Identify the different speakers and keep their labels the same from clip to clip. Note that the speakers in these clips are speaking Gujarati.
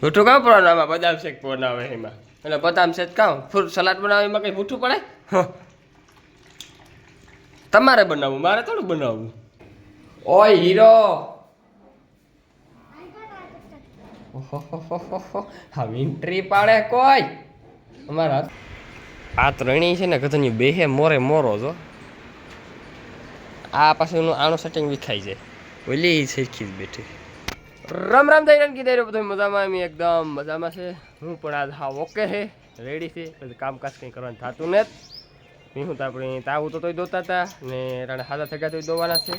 Speaker 1: ભૂઠું કામ પણ આમાં બદામ શેક બનાવે એમાં. એટલે બદામ શેક કામ? ફ્રૂટ સલાડ બનાવે, એમાં કંઈ ભૂઠું પડે. તમારે બનાવવું, મારે થોડું બનાવવું. ઓય, હીરો. હા વિન્ટ્રી પાડે કોઈ. અમારા આ ત્રણેય છે ને કદાચ બેહે મોરે મોરો જો. આ પાછું આનું સેટિંગ વિખાઈ જાય. ઓલી સરખી જ બેઠી. રામ રામ થઈ રન કીધે બધું મજામાં, એમ એકદમ મજામાં છે. હું પણ આજ હા ઓકે છે રેડી છે. પછી કામકાજ કંઈ કરવાનું થતું નથી. હું તો આપણે તાવું તો તોય દોતા હતા ને રાણે હાથા થગા તોય દોવાના છે.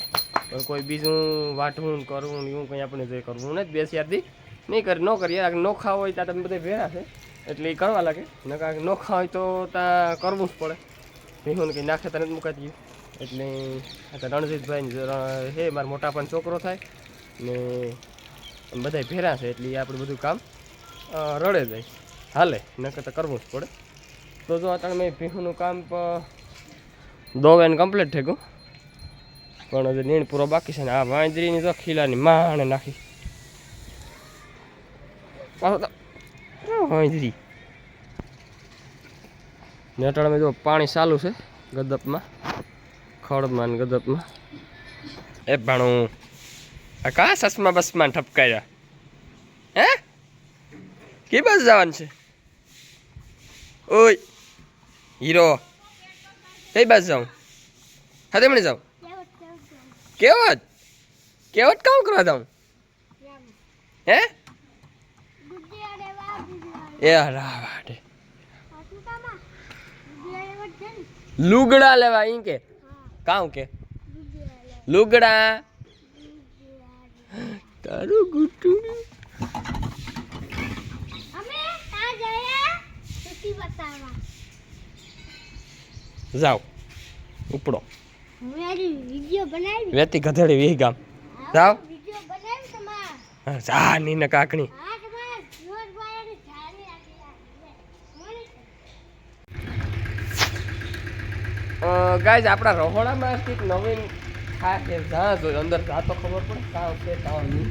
Speaker 1: પણ કોઈ બીજું વાટવું કરવું એવું કંઈ આપણે જે કરવું નથી. બેસી ચારથી નહીં કરી, ન કરીએ ન નોખા હોય ત્યાં તમે બધા ભેરા છે. એટલે એ કરવા લાગે. ને ન નોખા હોય તો ત્યાં કરવું જ પડે. ભીહું કંઈ નાખે તને જ મુકાતી. એટલે તો રણજીતભાઈ હે, મારા મોટા પણ છોકરો થાય ને બધા ભેરા છે એટલે આપણે બધું કામ રડે જાય. હાલે, નકર તો કરવું જ પડે. તો જો અત્યારે મેં ભીહુનું કામ દોવાઈને કમ્પ્લીટ થઈ ગયું. પણ હજી નીણ પૂરો બાકી છે ને આ વાંદરીની તો ખીલાની માણે નાખી. વાંદરી. ને અટાણે જો પાણી ચાલુ છે ગદપમાં, ખડમાં ને ગદપમાં. એ ભાણું. આ કા સસમા બસમાં ઠપકાયા હે? કે બસ જવાનું છે? ઓય હીરો. કઈ બસ જાઉં? હા તેમણે જાઉં? કેવત? કેવત કામ કરવા જાઉં? હે? એ રાવાડે લુગડા લેવા ઈ કે? કાઉ કે? લુગડા. તારું ગુટું જાઓ ઉપડો. વેતી ગધેડી વી ગામ. જાઓ. જા કાકણી.
Speaker 2: બાયાની ઝાડી આપી
Speaker 1: ગાઈઝ આપણા રહોડામાં કંઈક નવીન ખા કે જા જો અંદર જા તો ખબર પડે કાં છે કાં નહીં.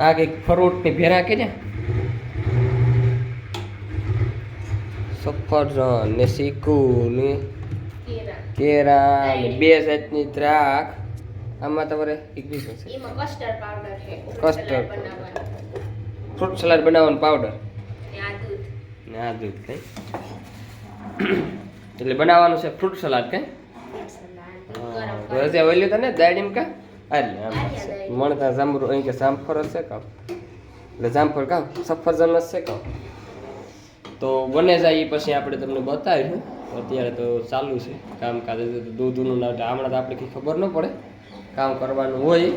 Speaker 1: આ કંઈક ફ્રૂટની ભેરા કે છે? સફરજન ને ચીકુ ને. કેરા. ને બે જાતની દ્રાક્ષ. આમાં તમારે એક બીજું છે.
Speaker 3: કસ્ટર્ડ પાવડર છે કસ્ટર્ડ
Speaker 1: ફ્રૂટ સલાડ બનાવવાનું. પાવડર
Speaker 3: ને આ દૂધ.
Speaker 1: ને આ દૂધ કઈ એટલે બનાવવાનું છે ફ્રૂટ સલાડ કે?
Speaker 3: સલાડ
Speaker 1: તો હજી ઓલી તને દાડીમ કા? અરે આમ મણતા જાંબુ અહીં કે જામફળ હશે કામ? એટલે જામફળ કામ? સફરજન હશે કામ? તો બને જાય એ પછી આપણે તમને બતાવીશું. અત્યારે તો ચાલુ છે કામકાજ. હજી તો દૂધનું ના હમણાં તો આપણે કંઈ ખબર ન પડે. કામ કરવાનું હોય.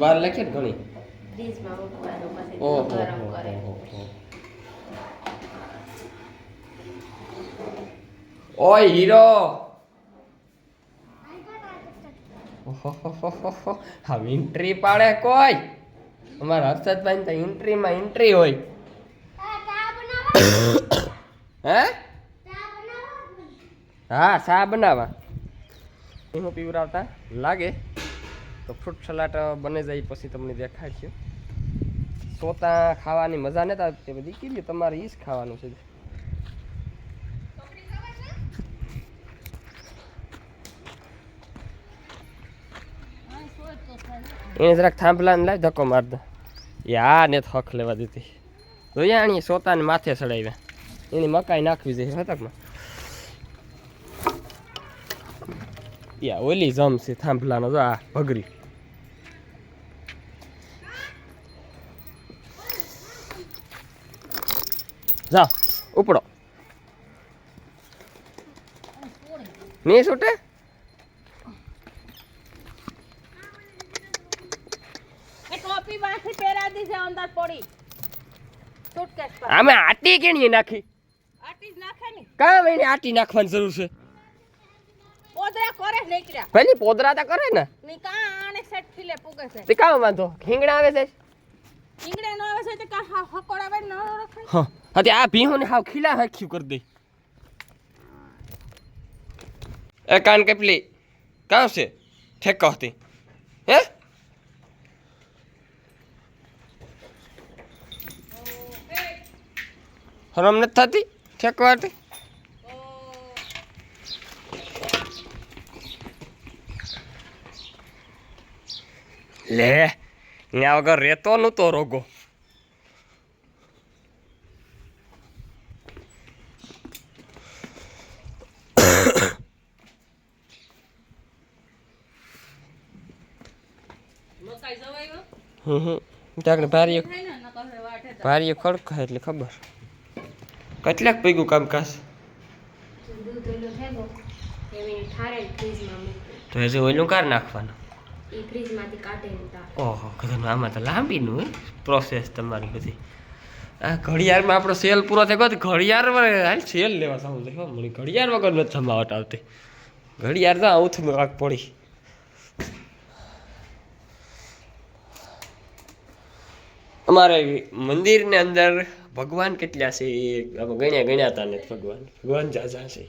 Speaker 1: વાર લખે ઘણી? ઓહો
Speaker 3: દૂધ ગરમ કરે
Speaker 1: ઓય હીરો. હા એન્ટ્રી પાડે કોઈ? અમારા હર્ષદભાઈ તો એન્ટ્રીમાં એન્ટ્રી હોય.
Speaker 2: બનાવો
Speaker 1: હે? હા ચા બનાવવા. હું પીવરાવતા લાગે. તો ફ્રૂટ સલાડ બને જાય પછી તમને દેખાડશું. સોતા ખાવાની મજા નતા તે બધી કીધી તમારે એ જ ખાવાનું છે? એને જરાક થાંભલા ને લાવ ધક્કો માર એ યા ને હક લેવા દીધી. જોયા આણી સોતાને માથે ચડાવ્યા. એની મકાઈ નાખવી જોઈએ હતકમાં યા ઓલી જમ છે થાંભલાનો, જો આ ભગરી. જા, ઉપડો. નહીં છૂટે?
Speaker 3: ટોપી માંથી પહેરા દીધે અંદર પડી. સુટકેસ પર.
Speaker 1: અમે આટી કેની નાખી?
Speaker 3: આટી જ નાખે ને.
Speaker 1: કામ એને આટી નાખવાની જરૂર છે?
Speaker 3: પોદરા કરે નીકળ્યા.
Speaker 1: પેલી પોદરા તો કરે ને.
Speaker 3: ની કા આને સેટ ફીલે પૂગે છે.
Speaker 1: તે કામ વાંધો? ખીંગડા આવે છે?
Speaker 3: ઈંગડે નો આવે છે તે કા હકોડા આવે ન રખે
Speaker 1: હા. હા તે આ ભીહોને હાવ ખીલા હાખ્યું કરી દે. એ કાન કેપલી કાં છે? ઠેકો હતી હે? હરમ નથી થતી? ઠેકવાથી લે ત્યાં વગર રહેતો નહોતો રોગો. હમ હમ. ત્યાં ભારી. ભારી ખડક એટલે ખબર. કેટલાક પૈગું કામકાજ તો હજી ઓલું કાર નાખવાનું ઓહો કદાચ આમાં તો લાંબીનું પ્રોસેસ તમારી બધી આ ઘડિયાળમાં આપણો સેલ પૂરો થઈ ગયો તો ઘડિયાળ વગર હાલ સેલ લેવા હો ઘડિયાળ વગર નથી જમાવટ આવતી ઘડિયાળ તો આવું થયું પડી અમારે મંદિરની અંદર ભગવાન કેટલા છે એ ગણ્યા હતા ને ભગવાન. ભગવાન જાજા છે.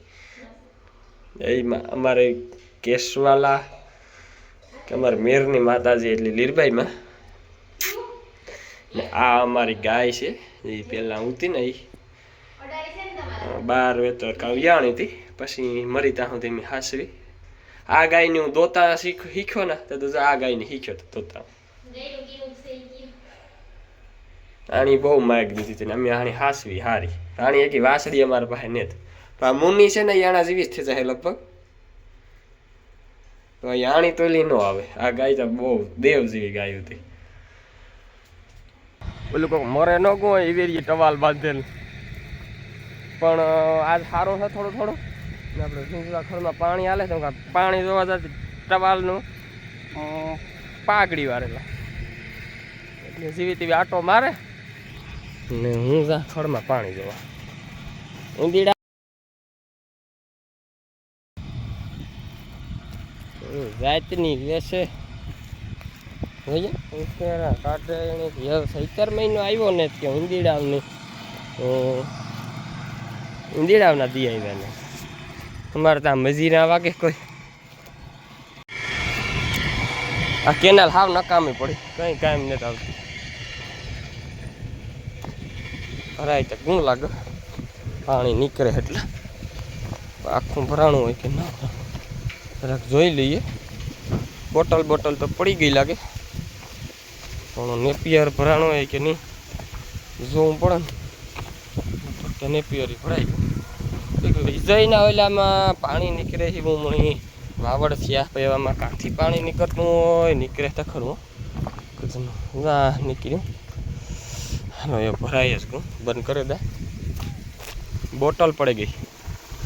Speaker 1: એમાં અમારે કેશવાલા કે અમારે મેરની માતાજી એટલે લીરબાઈમાં. ને આ અમારી ગાય છે. એ પહેલાં ઉતી ને એ બાર વેતર કાવ્યાણી હતી. પછી મરી ત્યાં સુધી મેં હાસવી. આ ગાયને હું દોતા શીખ, શીખ્યો ને તો આ ગાયને શીખ્યો તો દોતા. આણી બહુ માગ દીધી હતી અમે આણી હાસવી હારી. રાણી એકી વાસળી અમારા પાસે નેત. તો આ મુન્ની છે ને યાણા જેવી જ થઈ જાય લગભગ. તો યાણી તોલી ન આવે. આ ગાય તો બહુ દેવ જેવી ગાય હતી. ઓલું કોક મરે ન ગો એવી રીતે ટવાલ બાંધેલ. પણ આજ સારો છે થોડો થોડો. ને આપણે ઝીંઝવા ખરમાં પાણી હાલે તો પાણી જોવા જતી ટવાલનું. પાઘડી વારેલા. એટલે જીવી તેવી આટો મારે. ને હું જા, ખડમાં પાણી જોવા. ઊંધીડા જાતની લેશે. જોઈએ ઉકેરા સૈતર મહિનો આવ્યો ને કે ઊંધીડાવની ઊંધીડાવના દી આવ્યા ને. અમારે ત્યાં મજીરા વાગે કોઈ. આ કેનાલ હાવ નકામી પડી, કઈ કામ નથી આવતું. ભરાય તો ગુણ લાગે. પાણી નીકળે એટલે. આખું ભરાણું હોય કે ના જરાક જોઈ લઈએ. બોટલ બોટલ તો પડી ગઈ લાગે. પણ નેપિયર ભરાણો હોય કે નહીં, જોવું પડે ને. કે નેપિયર ભરાય વિજયના ઓલામાં પાણી નીકળે છે હું મણી વાવડ થયા એવામાં કાંથી પાણી નીકળતું હોય, નીકળે તો ખરું ના નીકળ્યું. હાલો એ ભરાય જ કું. બંધ કરી દે. બોટલ પડી ગઈ.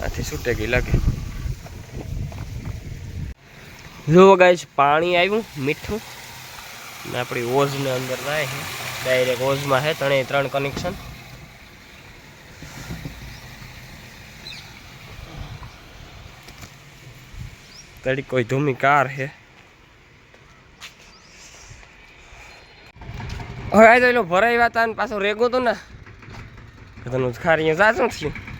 Speaker 1: આથી છૂટે ગઈ લાગે. જુઓ ગાઈસ, પાણી આવ્યું, મીઠું. ને આપણી ઓઝને અંદર છે ડાયરેક્ટ ઓઝમાં છે ત્રણેય ત્રણ કનેક્શન તડી કોઈ ધૂમી કાર છે આ તો એલો ભરાઈ વાત પાછો રેગો તો ને. તને ખારી સાચું થયું.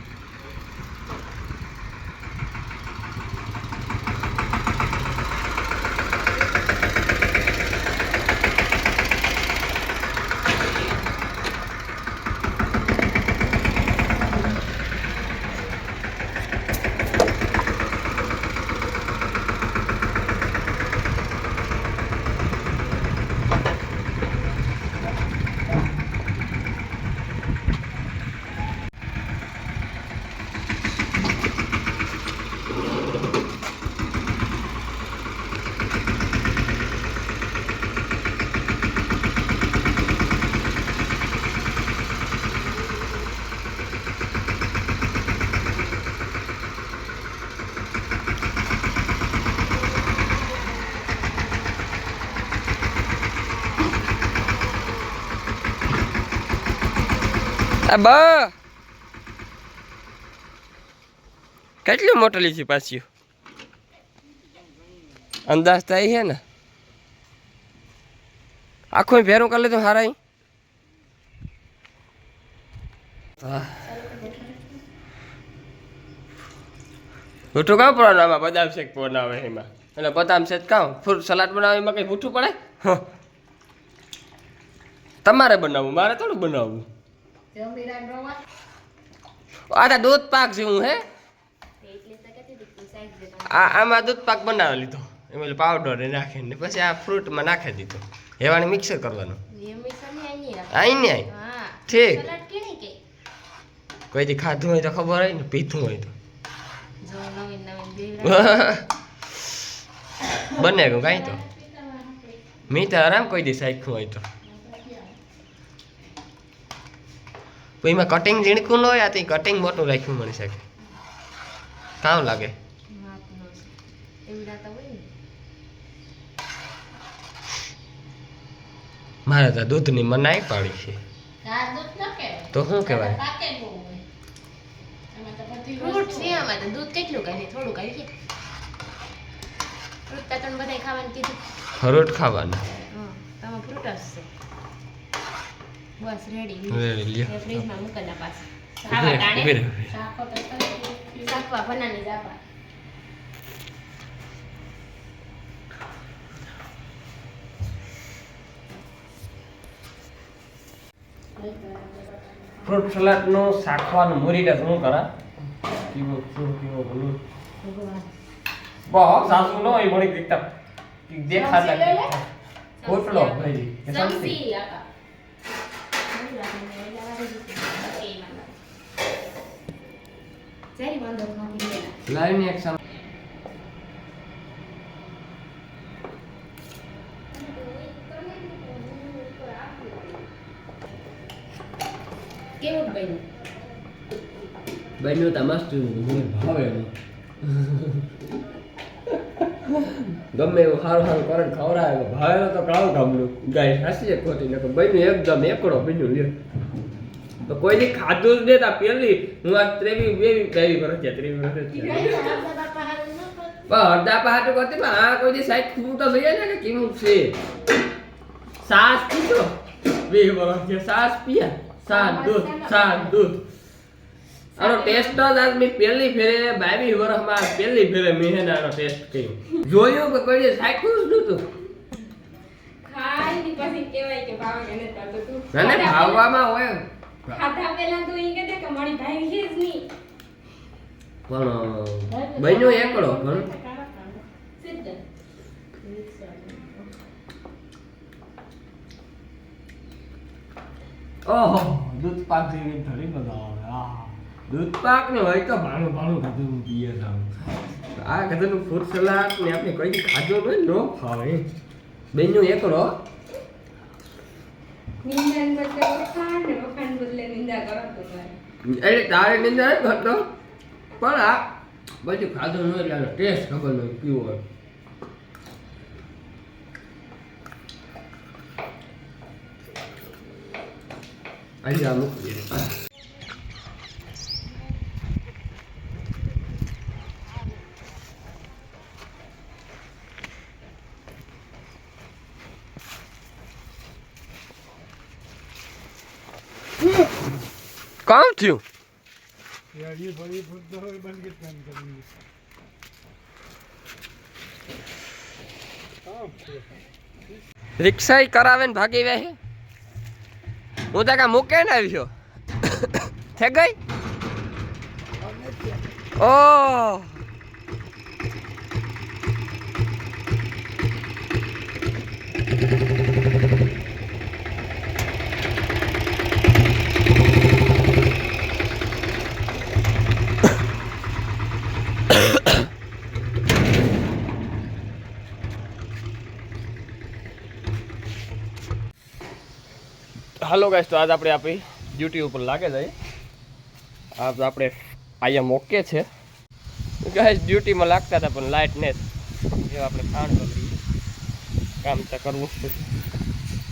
Speaker 1: બા. કેટલી મોટલી છે પાછી? અંદાજ થાય છે ને? આખું ભેરું કરી લીધું હારા ભૂઠું કામ પડવાનું આમાં? બદામ શેક બનાવે એમાં. એટલે બદામ શેક કામ? ફ્રૂટ સલાડ બનાવે એમાં કંઈ ભૂઠું પડે. તમારે બનાવવું, મારે થોડું બનાવવું. આ તો દૂધ પાક જેવું હે. આ આમાં દૂધ પાક બનાવી લીધો. એમાં પાવડર નાખીને પછી આ ફ્રૂટમાં નાખી દીધો. હેવાને મિક્સર કરવાનું.
Speaker 2: મિશન ને આઈ
Speaker 1: આઈ ને આઈ ઠીક. કોઈથી ખાધું હોય તો ખબર હોય ને પીધું હોય તો. બને કાંઈ તો. મીઠા તો આરામ કોઈ દી શીખ્યું હોય તો. તો એમાં કટિંગ ઝીણકું ન હોય આ તો કટિંગ મોટું રાખ્યું મળી શકે કામ લાગે.
Speaker 2: માપનો એવડા તો હોય ને
Speaker 1: મારે તો દૂધની મનાઈ પાડી છે. તો શું કહેવાય
Speaker 2: ફ્રૂટ
Speaker 3: વસ્તુ
Speaker 2: છે આમાં તો. દૂધ કેટલું કાઢે? થોડું કાઢીએ ફ્રૂટ તો ખાવાનું કીધું
Speaker 1: ફ્રૂટ ખાવાના
Speaker 2: હા તમે ફ્રૂટ જ છે બસ રેડી
Speaker 1: રેડી લ્યો.
Speaker 2: ફ્રીજમાં મૂકેલા પાછા. ખાવા
Speaker 1: રહે, ઊભી રહે,
Speaker 2: ટાણે
Speaker 3: શાકો તો
Speaker 2: શાકવા બનાની જાપા
Speaker 1: ફ્રૂટ સલાડનું શાખવાનું મુરીને શું કરા? કેવો કેવો બહુ સાસુ ન હોય મળી દીકતા. દેખાતા ભાઈ. સમસી
Speaker 2: આપા. જરી વાંધો નથી
Speaker 1: લાઈવ એક સમ
Speaker 2: કેવું બન્યું?
Speaker 1: બન્યું તો મસ્ત મને ભાવે ગમે એવું સારું સારું કરે ને ખવડાવે ભાવે તો કાળું ગામનું ગાય છે ખોટી ને બન્યું એકદમ એકડો બન્યું લ્યો. તો કોઈની ખાધું જ દેતા પેલી હું આ ત્રેવી બેવી ત્રેવી વર્ષ છે ત્રેવી વર્ષ છે પણ અડધા પહાટું કરતી પણ આ કોઈ દી સાઈડ ખૂબ તો લઈએ ને કે કેવું છે? સાસ પીતો બે વર્ષ છે સાસ પીયા. સાત દૂધ સાત દૂધ. આનો ટેસ્ટ જ આજ મેં પહેલી ફેરે બાવી વર્ષમાં પહેલી ફેરે મેં આનો ટેસ્ટ કર્યો. જોયું કે કોઈ સાઈડ જ નહોતું?
Speaker 2: ખાઈ ની પછી કહેવાય કે ભાવ એને નથી કરતો તું
Speaker 1: ભાવવામાં હોય.
Speaker 2: ખાધા પહેલા તું ઈ કહેતે કે મણી ભાઈ છે જ નહીં.
Speaker 1: પણ બન્યો એકડો પણ ઓહો દૂધ પાક જેવી થોડી બધા આવે દૂધ પાક ને હોય તો ભાણું ભાણું ખાધું પીએ આ કદાચ ફૂડ સલાડ ને આપણે કોઈ ખાધો હોય નો ખાવે બેનું એકડો
Speaker 2: બદલે વખાણ ને તો
Speaker 1: એટલે તારે નિંદા જ કરતો? પણ આ બધું ખાધું ન એટલે ટેસ્ટ ખબર નહીં કેવો હોય. અહીંયા મૂકી કામ થયું? રિક્ષા કરાવે ને ભાગી વે હું તો કા મૂકે ને આવ્યો. થઈ ગઈ? ઓ હાલો ગાઈસ તો આજ આપણે આપણી ડ્યુટી ઉપર લાગે જાય આજ આપણે આયા મોકે છે. ગાઈસ ડ્યુટીમાં લાગતા હતા, પણ લાઇટ ને જે. આપણે કામ કરી કામ તો કરવું જ છે.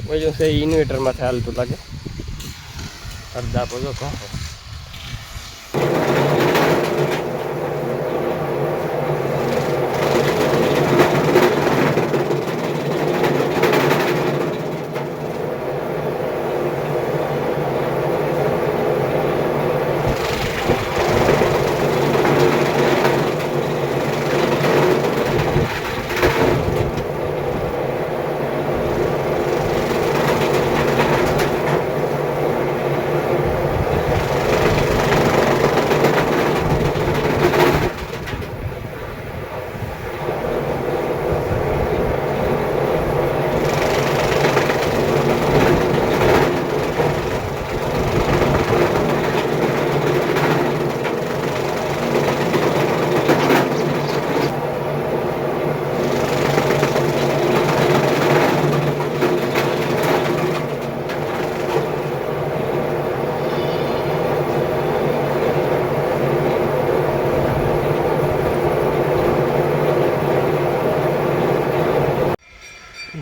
Speaker 1: બીજું છે ઇન્વર્ટરમાંથી હાલતું લાગે. અડધા બધો કહો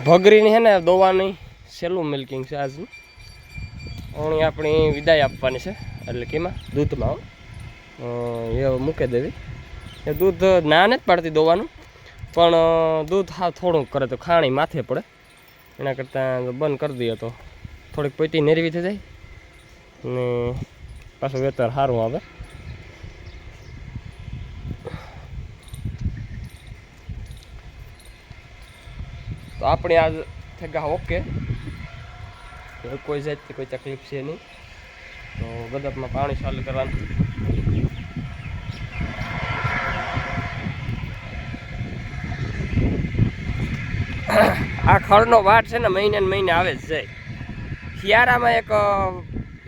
Speaker 1: ભગરીની છે ને, દોવાની સેલું મિલ્કિંગ છે આજનું. ઓણી આપણી વિદાય આપવાની છે, એટલે કેમાં દૂધમાં. એ મૂકી દેવી. એ દૂધ ના નથી પાડતી દોવાનું, પણ દૂધ હા થોડુંક કરે તો ખાણી માથે પડે. એના કરતાં બંધ કરી દઈએ તો થોડીક પોતી નેરવી થઈ જાય. ને પાછું વેતર સારું આવે. તો આપણે આ થગા ઓકે. કોઈ જાતની કોઈ તકલીફ છે નહીં. તો ગદપમાં પાણી ચાલુ કરવાનું. આ ખળનો વાટ છે ને મહિને મહિને આવે જ જાય. શિયાળામાં એક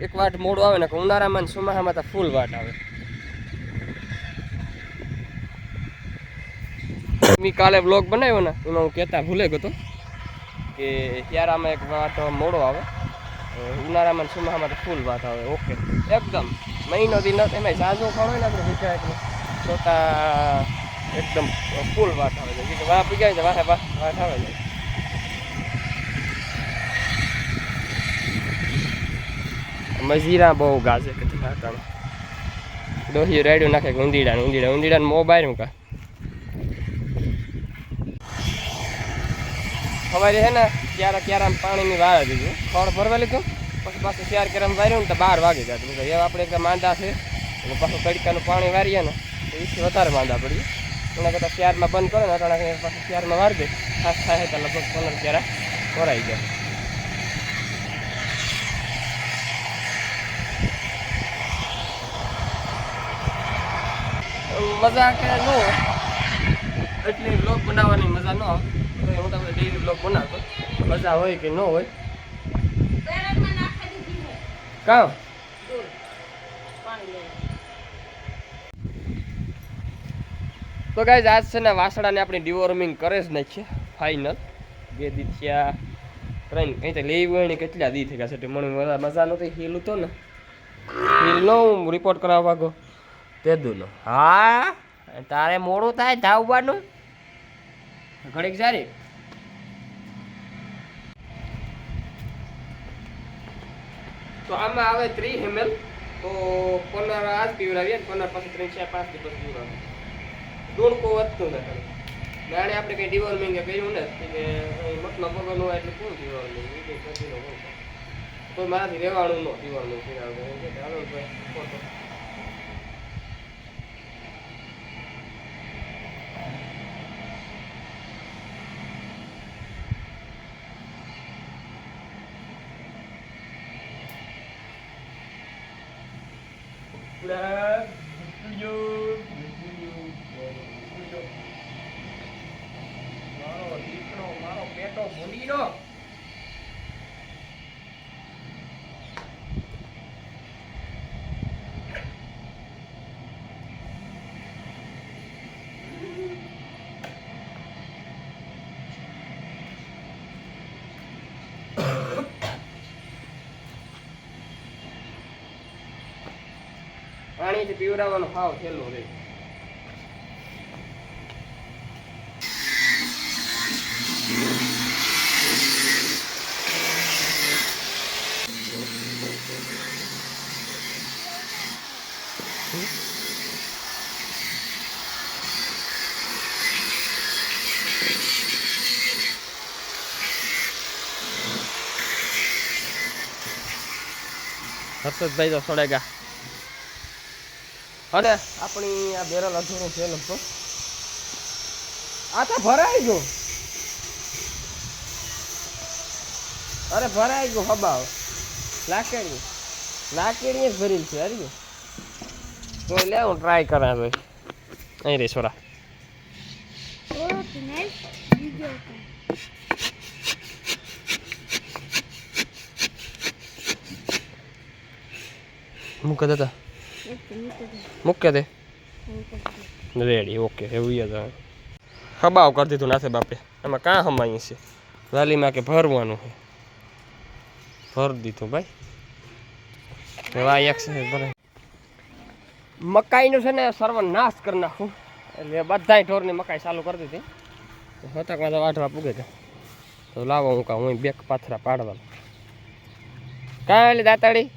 Speaker 1: એક વાટ મોડું આવે ને ઉનાળામાં ને ચોમાસામાં તો ફૂલ વાટ આવે. મેં કાલે બ્લોગ બનાવ્યો ને, એમાં હું કહેતા ભૂલે ગયો કે શિયાળામાં એક વાટ મોડો આવે. ઉનાળામાં ચોમાસામાં તો ફૂલ વાત આવે ઓકે એકદમ, મહિનો દિન એમાં સાંજો ખાણો ને આપણે ભીખા એટલે છોટા એકદમ ફૂલ વાત આવે છે. કે વાહ પીગાય છે, વાહે, વાહ વાત આવે છે. મજીરા બહુ ગાજે કે ઠાકામાં દોહી રેડ્યું નાખે કે ઊંધીડા ઊંધીડા ઊંધીડા મોબાઈલ મૂકા સવારે છે ને ક્યારે ક્યારે આમ પાણીની વાર દીધું ખડ ભરવા લીધું પછી પાછું ચાર કેરામ વાર્યું ને તો બાર વાગી જાય તો એ આપણે એક માંદા છે. અને પાછું તડકાનું પાણી વારીએ ને, તો એથી વધારે માંદા પડીએ એના કરતાં ચારમાં બંધ કરે ને, અટાણા પાછું ચારમાં વારી દે. ખાસ થાય તો લગભગ પંદર ક્યારા ભરાઈ જાય. મજા કે ન હોય? એટલી બ્લોગ બનાવવાની મજા ન આવે. હું તમને ડેઈલી બ્લોગ બનાવતો. મજા હોય કે ન હોય? કામ તો ગાઈઝ આજ છે ને વાસણાને આપણી ડિવોર્મિંગ કરે જ નાખીએ. ફાઇનલ બે દી થયા. ત્રણ. કંઈ તો લેવી ને કેટલા દી થઈ ગયા છે મને મજા નહોતી. હીલ તો ને. હીલ નો રિપોર્ટ કરાવવા વાગો તે દુનો. હા? તારે મોડું થાય ધાવવાનું ઘડીક સારી તો આમાં આવે ત્રી એમએલ તો પંદર આજ પીવડાવીએ ને પંદર પાસે ત્રણ ચાર પાંચ દિવસ પીવડાવીએ. દોડકો વધતું ને નાણે આપણે કંઈ ડિવોર્મિંગ કે કર્યું ને કે મતલબ વગરનું હોય એટલે કોણ ડિવોર્મિંગ કંઈ મારાથી રહેવાનું ન ડિવોર્મિંગ કર્યા વગર એમ કે હાલો ભાઈ ખોટો મારો દીકરો મારો પેટો ભૂંડીનો પાણીથી પીવડાવવાનો ભાવ થયેલો રે હર્ષદભાઈ તો સડેગા અને આપણી આ બેરલ અધૂરું છે લગભગ. આ તો ભરાઈ ગયું. અરે ભરાઈ ગયું, હબાવ. લાકડી લાકડી જ ભરેલ છે, હરી તો લે, હું ટ્રાય કરા ભાઈ અહીં રે છોરા મૂક દાદા મૂકે તે રેડી ઓકે એવું યાદ હબાવ કરી દીધું નાથે બાપે. એમાં કાં હમાઈ છે? વાલીમાં કે ભરવાનું છે? ભર દીધું ભાઈ. એવા એક્સરસાઇઝ ભરે. મકાઈનું છે ને, સર્વનાશ કરી નાખું. એટલે બધાય ઢોરની મકાઈ ચાલુ કરી દીધી. હતકમાં તો વાઢવા પૂગે છે. તો લાવો હું કાં, હું બેક પાથરા પાડવાનું. કાં એટલે દાતાડી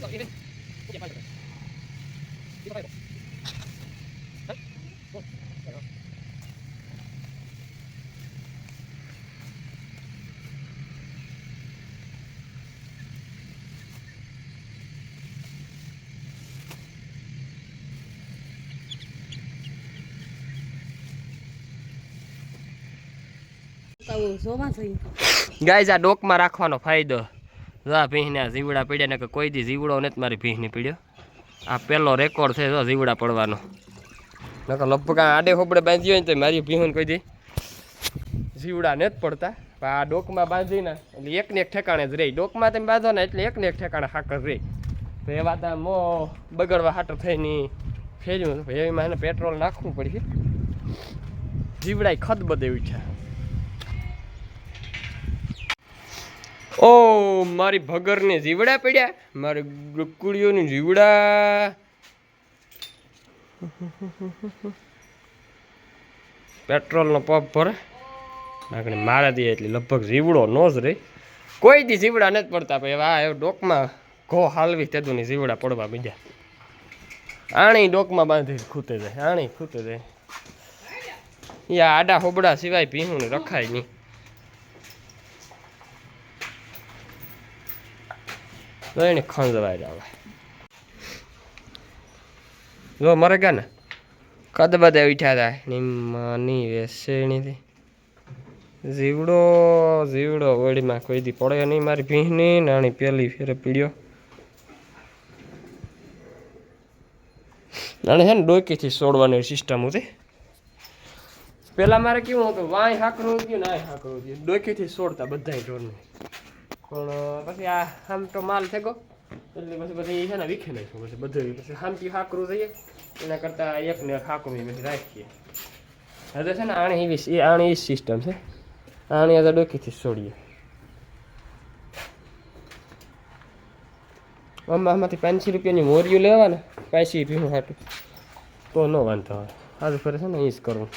Speaker 3: 거 이래. 이게 빨리. 이거 빨리. 네? 뭐?
Speaker 1: ગાય આ ડોકમાં રાખવાનો ફાયદો જો આ જીવડા પડ્યા ને કોઈ દી જીવડો નથી મારી ભીંહને પડ્યો. આ પહેલો રેકોર્ડ છે જો જીવડા પડવાનો. નકર લગભગ આડે હોબડે બાંધી હોય ને તો મારી ભીહોને કોઈ દી જીવડા નથી પડતા. પણ આ ડોકમાં બાંધીને, એટલે એકને એક ઠેકાણે જ રહી. ડોકમાં તમે બાંધો ને એટલે એકને એક ઠેકાણે હાકર રહી. તો એવા તો મો બગડવા હાટર થઈને ફેર્યું. એમાં એને પેટ્રોલ નાખવું પડશે જીવડાય ખત બધે ઉઠ્યા. ઓ, મારી ભગરને જીવડા પડ્યા? મારી ગુકુડીઓની જીવડા. પેટ્રોલનો પંપ ભરે. નાખને મારા દે એટલે લગભગ જીવડો ન જ રહી. કોઈ દી જીવડા નથી પડતા ભાઈ. આ એવું ડોકમાં ઘો હાલવી તેદુની જીવડા પડવા બીજા આણી ડોકમાં બાંધી ખૂતે જાય. આણી ખૂતે જાય. યા આડા હોબડા સિવાય પીહું રખાય નહીં. તો એને ખંજવાય આવે જો, મરે ગયા ને? કદ બધા ઉઠ્યા હતા નિમ્માની વેસેણીથી. જીવડો જીવડો વળીમાં કોઈ દી પડે નહીં. મારી ભીંની નાની પેલી ફેરે પીડ્યો. નાણે છે ને, ડોકીથી છોડવાની સિસ્ટમ હતી. પેલા મારે કેવું હતું? વાંય હાકરું હતું નાય હાકરું હતું ડોકીથી છોડતા બધાય ઢોરને. પણ પછી આ આમ તો માલ થેગો એટલે પછી બધી છે ને વીખી નાખ્યું પછી બધું પછી હામથી હાકરું જઈએ એના કરતાં એકને એક હાકરું પછી રાખીએ. હવે છે ને આણે એવી એ આણી એ સિસ્ટમ છે. આણી આજે ડોકીથી છોડીએ આમાં આમાંથી પાંચસો રૂપિયાની મોરિયું લેવા ને પાંચસો ભીનું હાટું. તો ન વાંધો આવે. સારું ફરે છે ને એ જ કરવું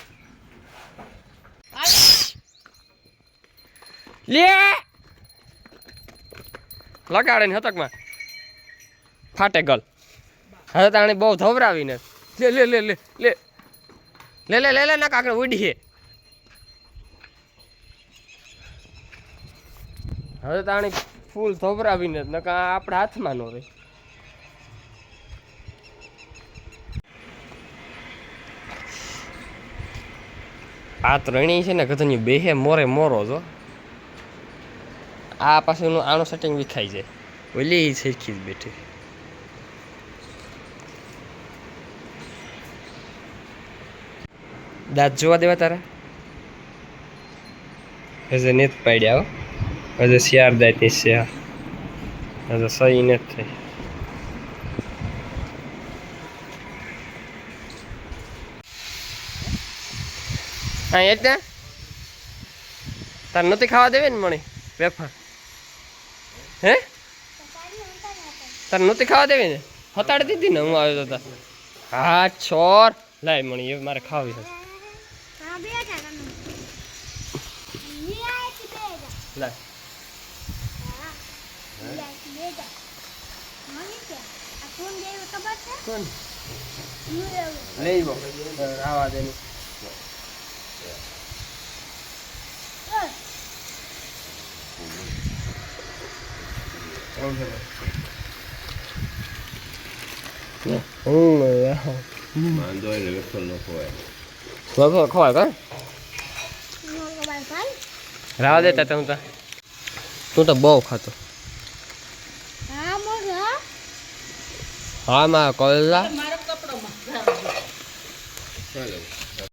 Speaker 1: લે! લગાડે ને હતકમાં. ફાટે ગલ. હવે તાણી બહુ ધવરાવીને. લે લે લે લે લે. લે લે લે ના કાકડે ઉડીએ હવે તાણી ફૂલ ધવરાવીને નકા આપણા હાથમાં નો રહે. આ ત્રણેય છે ને કદાચ બેહે, મોરે, મોરો, જો. આ પાછળનું આનું સેટિંગ વિખાઈ જાય. ઓલી સરખી જ બેઠી. દાંત જોવા દેવા તારા? હજે નેત પાડ્યા હો. હજે શિયાર દાંતની આ. હજે સહી નથી થઈ. હા એટલે તાર નથી ખાવા દેવે ને મણી? વેફર? હે? તાર નહોતી ખાવા દેવી ને? હતાડી દીધી ને હું આવ્યો તો હા છોર. લાય મણી એ મારે ખાવી છે. લાય. લઈ આવા દેની
Speaker 4: Ôi, Mangiò il ricordo poi.
Speaker 1: Cosa cosa? Non
Speaker 2: lo vai fare?
Speaker 1: રાવા દેતા તું તો તું તો બહુ ખાતો
Speaker 2: હા
Speaker 1: માં કોલા
Speaker 3: મારો કપડો માં